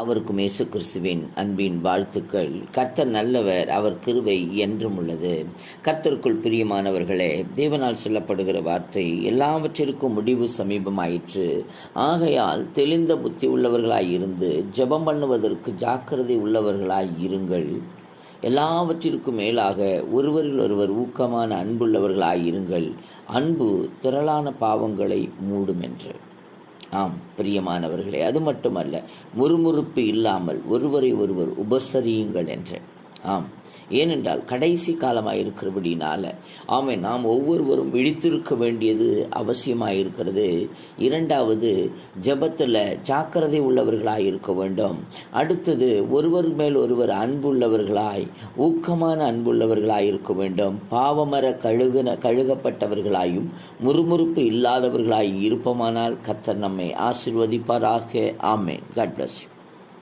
அவருக்கும் இயேசு கிறிஸ்துவின் அன்பின் வாழ்த்துக்கள். கர்த்தர் நல்லவர் அவர் கிருவை என்றும் உள்ளது. கர்த்தருக்குள் பிரியமானவர்களே தேவனால் சொல்லப்படுகிற வார்த்தை எல்லாவற்றிற்கும் முடிவு சமீபமாயிற்று. ஆகையால் தெளிந்த புத்தி உள்ளவர்களாய் இருந்து ஜெபம் பண்ணுவதற்கு ஜாக்கிரதை உள்ளவர்களாய் இருங்கள். எல்லாவற்றிற்கும் மேலாக ஒருவரில் ஒருவர் ஊக்கமான அன்புள்ளவர்களாய் இருங்கள். அன்பு திரளான பாவங்களை மூடும் என்று ஆம் பிரியமானவர்களே அது மட்டுமல்ல முறுமுறுப்பு இல்லாமல் ஒருவரை ஒருவர் உபசரியுங்கள் என்று ஆம். ஏனென்றால் கடைசி காலமாக இருக்கிறபடினால ஆமை நாம் ஒவ்வொருவரும் விழித்திருக்க வேண்டியது அவசியமாக இருக்கிறது இரண்டாவது ஜெபத்தில் ஜாக்கிரதை உள்ளவர்களாய் இருக்க வேண்டும். அடுத்தது ஒருவர் மேல் ஒருவர் அன்புள்ளவர்களாய் ஊக்கமான அன்புள்ளவர்களாய் இருக்க வேண்டும். பாவமர கழுகுன கழுகப்பட்டவர்களாயும் முறுமுறுப்பு இல்லாதவர்களாய் இருப்போமானால் கத்தர் நம்மை ஆசிர்வதிப்பாராக. ஆமேன். God bless you